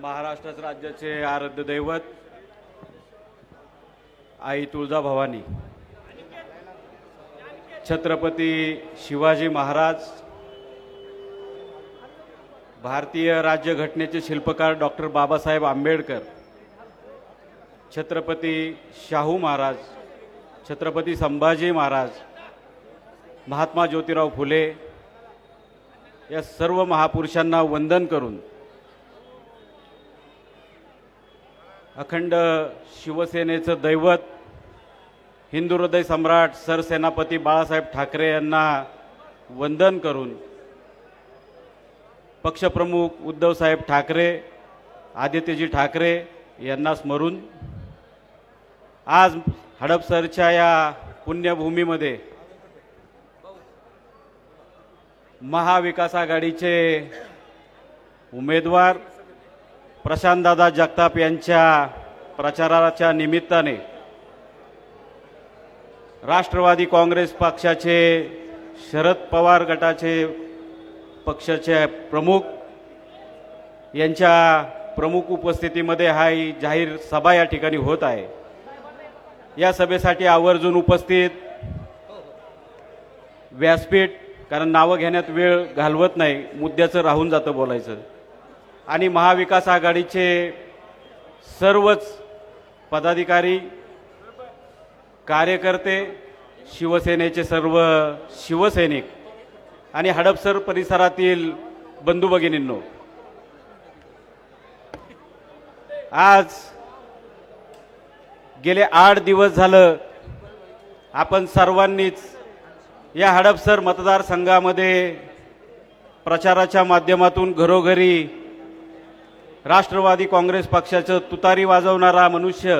महाराष्ट्र राज्याचे आराध्य दैवत आई तुळजा भवानी. छत्रपती शिवाजी महाराज भारतीय राज्यघटनेचे शिल्पकार डॉक्टर बाबासाहेब आंबेडकर छत्रपती शाहू महाराज छत्रपती संभाजी महाराज महात्मा ज्योतिराव फुले या सर्व महापुरुषांना वंदन करून अखंड शिवसेनेचं दैवत हिंदू हृदय सम्राट सरसेनापती बाळासाहेब ठाकरे यांना वंदन करून पक्षप्रमुख उद्धवसाहेब ठाकरे आदित्यजी ठाकरे यांना स्मरून आज हडपसरच्या या पुण्यभूमीमध्ये महाविकास आघाडीचे उमेदवार प्रशांतदादा जगताप यांच्या प्रचाराच्या निमित्ताने राष्ट्रवादी काँग्रेस पक्षाचे शरद पवार गटाचे पक्षाचे प्रमुख यांच्या प्रमुख उपस्थितीमध्ये हा जाहीर सभा या ठिकाणी होत आहे. या सभेसाठी आवर्जून उपस्थित व्यासपीठ कारण नावं घेण्यात वेळ घालवत नाही मुद्द्याचं राहून जातं बोलायचं. आणि महाविकास आघाडीचे सर्वच पदाधिकारी कार्यकर्ते शिवसेनेचे सर्व शिवसैनिक आणि हडपसर परिसरातील बंधू भगिनींनो आज गेले आठ दिवस झालं आपण सर्वांनीच या हडपसर मतदारसंघामध्ये प्रचाराच्या माध्यमातून घरोघरी राष्ट्रवादी काँग्रेस पक्षाचं तुतारी वाजवणारा मनुष्य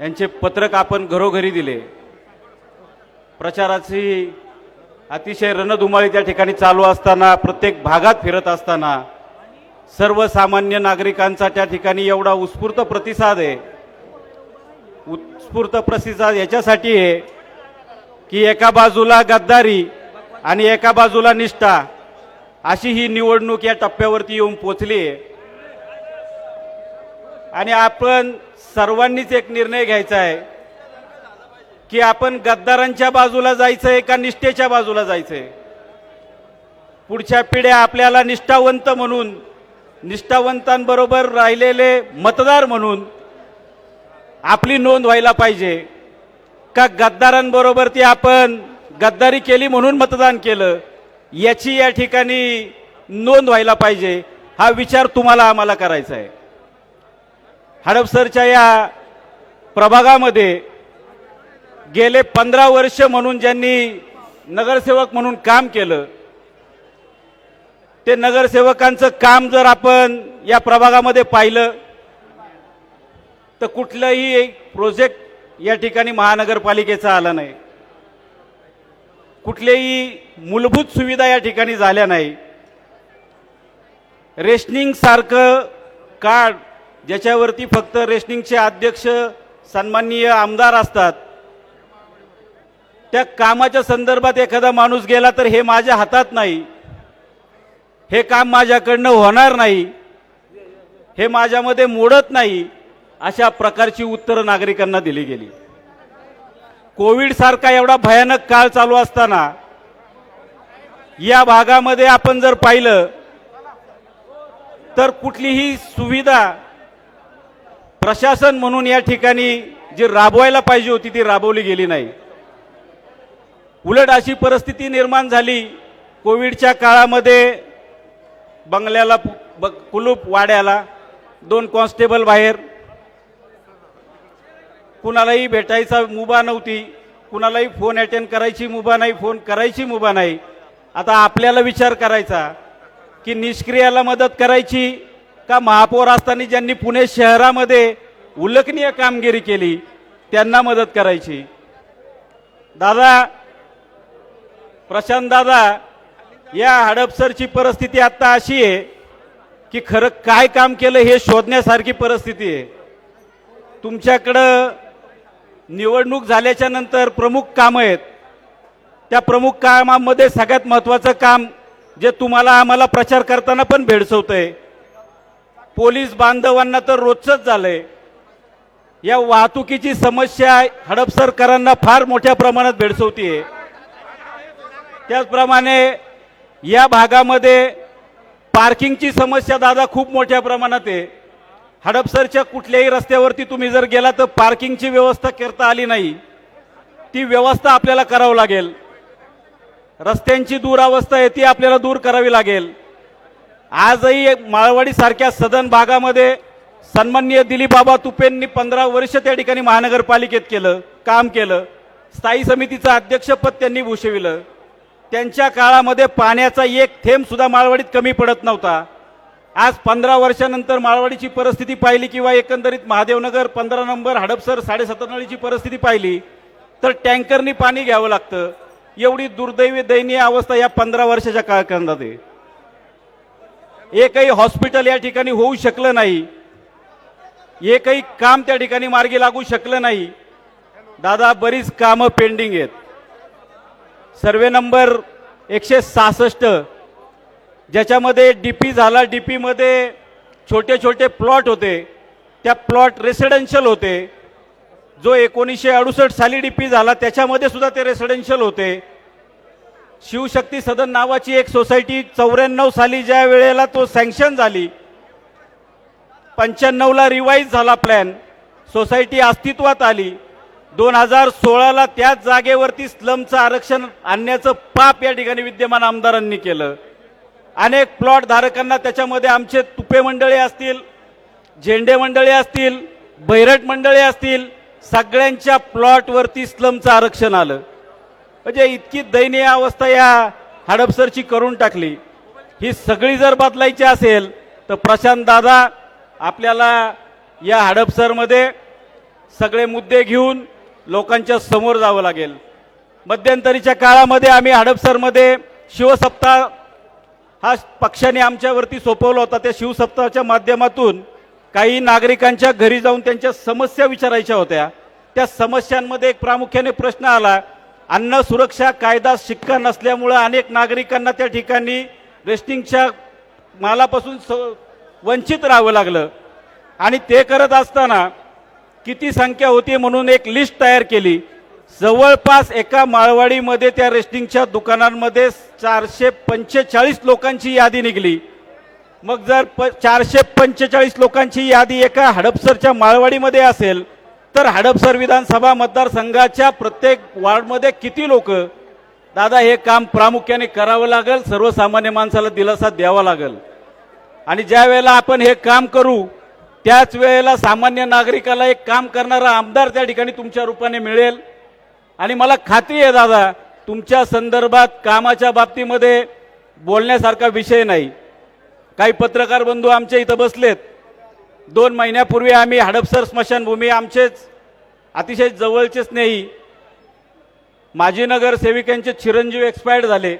यांचे पत्रक आपण घरोघरी दिले. प्रचाराची अतिशय रणधुमाळी त्या ठिकाणी चालू असताना प्रत्येक भागात फिरत असताना सर्वसामान्य नागरिकांचा त्या ठिकाणी एवढा उत्स्फूर्त प्रतिसाद आहे. उत्स्फूर्त प्रतिसाद याच्यासाठी आहे की एका बाजूला गद्दारी आणि एका बाजूला निष्ठा अशी ही निवडणूक या टप्प्यावरती येऊन पोचली आहे. आणि आपण सर्वांनीच एक निर्णय घ्यायचा आहे की आपण गद्दारांच्या बाजूला जायचंय का निष्ठेच्या बाजूला जायचंय? पुढच्या पिढ्या आपल्याला निष्ठावंत म्हणून निष्ठावंतांबरोबर राहिलेले मतदार म्हणून आपली नोंद व्हायला पाहिजे. का गद्दारांबरोबर ती आपण गद्दारी केली म्हणून मतदान केलं याची या ठिकाणी नोंद व्हायला पाहिजे हा विचार तुम्हाला आम्हाला करायचा आहे. हडपसरच्या या प्रभागामध्ये गेले पंधरा वर्ष म्हणून ज्यांनी नगरसेवक म्हणून काम केलं ते नगरसेवकांचं काम जर आपण या प्रभागामध्ये पाहिलं तर कुठलंही एक प्रोजेक्ट या ठिकाणी महानगरपालिकेचा आला नाही. कुठल्याही मूलभूत सुविधा या ठिकाणी झाल्या नाही. रेशनिंग सारखं कार्ड ज्याच्यावरती फक्त रेशनिंगचे अध्यक्ष सन्माननीय आमदार असतात त्या कामाच्या संदर्भात एखादा माणूस गेला तर हे माझ्या हातात नाही हे काम माझ्याकडनं होणार नाही हे माझ्यामध्ये मोडत नाही अशा प्रकारची उत्तरं नागरिकांना दिली गेली. कोविड सारखा एवढा भयानक काळ चालू असताना या भागामध्ये आपण जर पाहिलं तर कुठलीही सुविधा प्रशासन म्हणून या ठिकाणी जी राबवायला पाहिजे होती ती राबवली गेली नाही. उलट अशी परिस्थिती निर्माण झाली. कोविडच्या काळामध्ये बंगल्याला ब- कुलूप वाड्याला दोन कॉन्स्टेबल बाहेर. कुणालाही भेटायचा मुभा नव्हती. कुणालाही फोन अटेंड करायची मुभा नाही फोन करायची मुभा नाही. आता आपल्याला विचार करायचा की निष्क्रियाला मदत करायची का महापौर असताना ज्यांनी पुणे शहरामध्ये उल्लेखनीय कामगिरी केली त्यांना मदत करायची. दादा प्रशांत दादा या हडपसरची परिस्थिती आता अशी आहे की खरं काय काम केलं हे शोधण्यासारखी परिस्थिती आहे. तुमच्याकडं निवडणूक झाल्याच्यानंतर प्रमुख कामं आहेत. त्या प्रमुख कामामध्ये सगळ्यात महत्त्वाचं काम जे तुम्हाला आम्हाला प्रचार करताना पण भेडसवतंय. पोलीस बांधवांना तर रोजच झालंय. या वाहतुकीची समस्या हडपसरकरांना फार मोठ्या प्रमाणात भेडसवतीये त्याचप्रमाणे या भागामध्ये पार्किंगची समस्या दादा खूप मोठ्या प्रमाणात आहे. हडपसरच्या कुठल्याही रस्त्यावरती तुम्ही जर गेला तर पार्किंगची व्यवस्था करता आली नाही. ती व्यवस्था आपल्याला करावं लागेल. रस्त्यांची दुरावस्था आहे ती आपल्याला दूर करावी लागेल. आजही माळवाडी सारख्या सदन भागामध्ये सन्माननीय दिलीपबाबा तुपेंनी पंधरा वर्ष त्या ठिकाणी महानगरपालिकेत केलं काम केलं. स्थायी समितीचं अध्यक्षपद त्यांनी भूषविलं. त्यांच्या काळामध्ये पाण्याचा एक थेंब सुद्धा माळवाडीत कमी पडत नव्हता. आज पंधरा वर्षानंतर माळवाडीची परिस्थिती पाहिली किंवा एकंदरीत महादेवनगर पंधरा नंबर हडपसर साडेसतनाळीची परिस्थिती पाहिली तर टँकरनी पाणी घ्यावं लागतं. एवढी दुर्दैवी दयनीय अवस्था या पंधरा वर्षाच्या काळखंडात आहे एकही हॉस्पिटल या ठिकाणी होऊ शकलं नाही. एकही काम त्या ठिकाणी मार्गी लागू शकलं नाही. दादा बरीच कामं पेंडिंग आहेत. सर्वे नंबर एकशे सहासष्ट ज्याच्यामध्ये डी पी झाला डी पीमध्ये छोटे छोटे प्लॉट होते. त्या प्लॉट रेसिडेन्शियल होते. जो एकोणीसशे अडुसष्ट साली डी पी झाला त्याच्यामध्ये सुद्धा ते रेसिडेन्शियल होते. शिवशक्ती सदन नावाची एक सोसायटी चौऱ्याण्णव साली ज्या वेळेला तो सँक्शन झाली पंच्याण्णवला रिवाईज झाला प्लॅन सोसायटी अस्तित्वात आली. दोन हजार सोळाला त्याच जागेवरती स्लमचं आरक्षण आणण्याचं पाप या ठिकाणी विद्यमान आमदारांनी केलं. अनेक प्लॉट धारकांना त्याच्यामध्ये आमचे तुपे मंडळे असतील झेंडे मंडळे असतील बैरट मंडळे असतील सगळ्यांच्या प्लॉटवरती स्लमचं आरक्षण आलं. म्हणजे इतकी दयनीय अवस्था या हडपसरची करून टाकली. ही सगळी जर बदलायची असेल तर प्रशांत दादा आपल्याला या हडपसरमध्ये सगळे मुद्दे घेऊन लोकांच्या समोर जावं लागेल. मध्यंतरीच्या काळामध्ये आम्ही हडपसरमध्ये शिवसप्ताह हा पक्षाने आमच्यावरती सोपवला होता. त्या शिवसप्ताहाच्या माध्यमातून काही नागरिकांच्या घरी जाऊन त्यांच्या समस्या विचारायच्या होत्या. त्या समस्यांमध्ये एक प्रामुख्याने प्रश्न आला अन्न सुरक्षा कायदा शिक्का नसल्यामुळं अनेक नागरिकांना त्या ठिकाणी रेस्टिंगच्या मालापासून स- वंचित राहावं लागलं. आणि ते करत असताना किती संख्या होती म्हणून एक लिस्ट तयार केली. जवळपास एका माळवाडीमध्ये त्या रेस्टिंगच्या दुकानांमध्ये चारशे पंचेचाळीस लोकांची यादी निघली. मग जर प चारशे पंचेचाळीस लोकांची यादी एका हडपसरच्या माळवाडीमध्ये असेल तर हडपसर विधानसभा मतदारसंघाच्या प्रत्येक वार्डमध्ये किती लोक? दादा हे काम प्रामुख्याने करावं लागेल सर्वसामान्य माणसाला दिलासा द्यावा लागेल. आणि ज्या वेळेला आपण हे काम करू त्याच वेळेला सामान्य नागरिकाला एक काम करणारा आमदार त्या ठिकाणी तुमच्या रूपाने मिळेल. आणि मला खात्री आहे दादा तुमच्या संदर्भात कामाच्या बाबतीमध्ये बोलण्यासारखा विषय नाही. काही पत्रकार बंधू आमच्या इथं बसलेत. दोन महिन्यापूर्वी आम्ही हडपसर स्मशानभूमी आमचेच अतिशय जवळचे स्नेही माजी नगरसेविकांचे चिरंजीव एक्सपायर्ड झाले.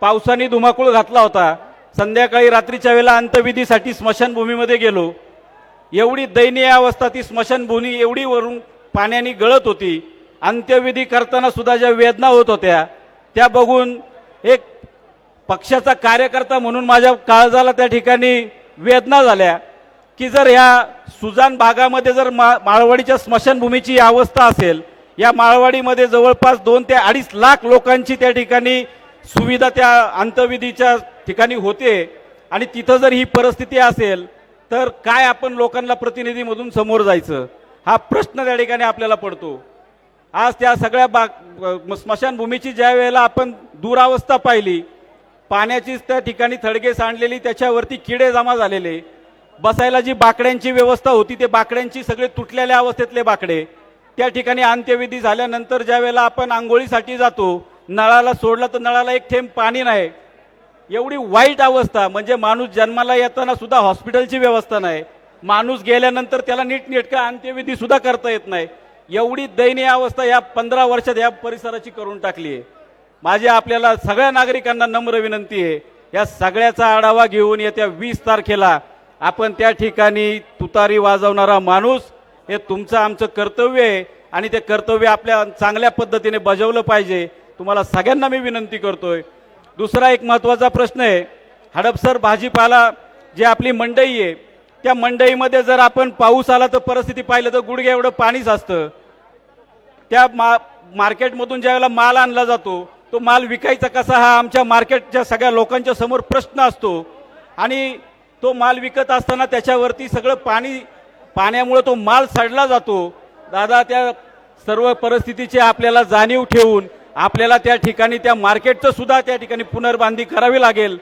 पावसाने धुमाकूळ घातला होता. संध्याकाळी रात्रीच्या वेळेला अंत्यविधीसाठी स्मशानभूमीमध्ये गेलो. एवढी दयनीय अवस्था ती स्मशानभूमी एवढी वरून पाण्याने गळत होती. अंत्यविधी करताना सुद्धा ज्या वेदना होत होत्या त्या बघून एक पक्षाचा कार्यकर्ता म्हणून माझ्या काळजाला त्या ठिकाणी वेदना झाल्या. की जर ह्या सुजान भागामध्ये जर मा माळवाडीच्या स्मशानभूमीची अवस्था असेल या माळवाडीमध्ये जवळपास दोन ते अडीच लाख लोकांची त्या ठिकाणी सुविधा त्या अंतविधीच्या ठिकाणी होते आणि तिथं जर ही परिस्थिती असेल तर काय आपण लोकांना प्रतिनिधीमधून समोर जायचं? हा प्रश्न त्या ठिकाणी आपल्याला पडतो. आज त्या सगळ्या बाग स्मशानभूमीची ज्या वेळेला आपण दुरावस्था पाहिली पाण्याचीच त्या ठिकाणी थडगे सांडलेली त्याच्यावरती किडे जमा झालेले बसायला जी बाकड्यांची व्यवस्था होती ते बाकड्यांची सगळे तुटलेल्या अवस्थेतले बाकडे. त्या ठिकाणी अंत्यविधी झाल्यानंतर ज्या वेळेला आपण आंघोळीसाठी जातो नळाला सोडला तर नळाला एक थेंब पाणी नाही. एवढी वाईट अवस्था म्हणजे माणूस जन्माला येताना सुद्धा हॉस्पिटलची व्यवस्था नाही. माणूस गेल्यानंतर त्याला नीटनेटका अंत्यविधी सुद्धा करता येत नाही. एवढी दयनीय अवस्था या पंधरा वर्षात या परिसराची करून टाकली आहे. माझी आपल्याला सगळ्या नागरिकांना नम्र विनंती आहे या सगळ्याचा आढावा घेऊन येत्या वीस तारखेला आपण त्या ठिकाणी तुतारी वाजवणारा माणूस हे तुमचं आमचं कर्तव्य आहे आणि ते कर्तव्य आपल्या चांगल्या पद्धतीने बजावलं पाहिजे. तुम्हाला सगळ्यांना मी विनंती करतोय. दुसरा एक महत्त्वाचा प्रश्न आहे. हडपसर भाजीपाला जी आपली मंडई आहे त्या मंडईमध्ये जर आपण पाऊस आला तर परिस्थिती पाहिलं तर गुडघे एवढं पाणीच असतं त्या मा मार्केटमधून ज्यावेळेला माल आणला जातो तो माल विकायचा कसा हा आमच्या मार्केटच्या सगळ्या लोकांच्या समोर प्रश्न असतो. आणि तो माल विकत असताना त्याच्यावरती सगळं पाणी पाण्यामुळे तो माल सडला जातो. दादा त्या सर्व परिस्थितीची आपल्याला जाणीव ठेवून आपल्याला त्या ठिकाणी त्या मार्केटचं सुद्धा त्या ठिकाणी पुनर्बांधणी करावी लागेल.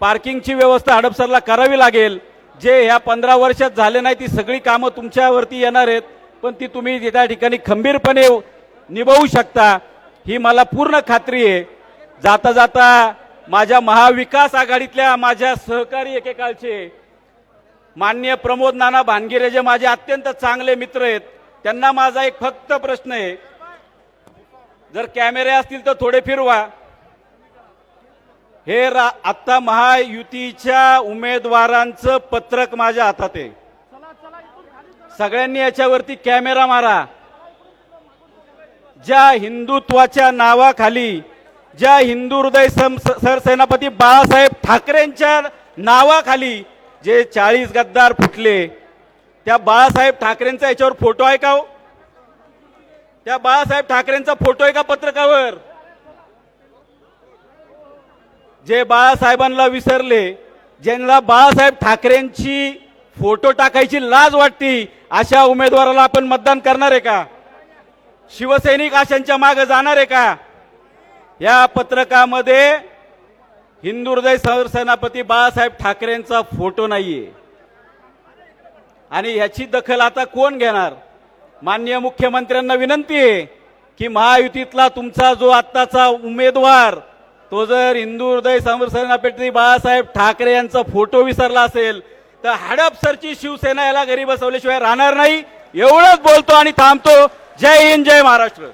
पार्किंगची व्यवस्था हडपसरला करावी लागेल. जे ह्या पंधरा वर्षात झाले नाही ती सगळी कामं तुमच्यावरती येणार आहेत पण ती तुम्ही त्या ठिकाणी खंबीरपणे निभावू शकता. ही मला पूर्ण खात्री आहे. जाता जाता माझ्या महाविकास आघाडीतल्या माझ्या सहकारी एकेकाळचे मान्य प्रमोद नाना भानगिरे जे माझे अत्यंत चांगले मित्र आहेत त्यांना माझा एक फक्त प्रश्न आहे. जर कॅमेरे असतील तर थोडे फिरवा. हे रा आत्ता महायुतीच्या उमेदवारांचं पत्रक माझ्या हातात आहे. सगळ्यांनी याच्यावरती कॅमेरा मारा. ज्या हिंदुत्वाच्या नावाखाली ज्या हिंदू हृदय सरसेनापती बाळासाहेब ठाकरेंच्या नावाखाली जे चाळीस गद्दार फुटले त्या बाळासाहेब ठाकरेंचा याच्यावर फोटो आहे का हो? त्या बाळासाहेब ठाकरेंचा फोटो आहे का पत्रकावर? जे बाळासाहेबांना विसरले ज्यांना बाळासाहेब ठाकरेंची फोटो टाकायची लाज वाटती अशा उमेदवाराला आपण मतदान करणार आहे का? शिवसैनिक आशांच्या मागे जाणार आहे का? या पत्रकामध्ये हिंदू हृदय सरसेनापती बाळासाहेब ठाकरेंचा फोटो नाहीये. आणि ह्याची दखल आता कोण घेणार? माननीय मुख्यमंत्र्यांना विनंती आहे की महायुतीतला तुमचा जो आत्ताचा उमेदवार तो जर हिंदू हृदय सरसेनापती बाळासाहेब ठाकरे यांचा फोटो विसरला असेल तर हडपसरची शिवसेना याला घरी बसवल्याशिवाय राहणार नाही. एवढंच बोलतो आणि थांबतो. जय हिंद जय महाराष्ट्र.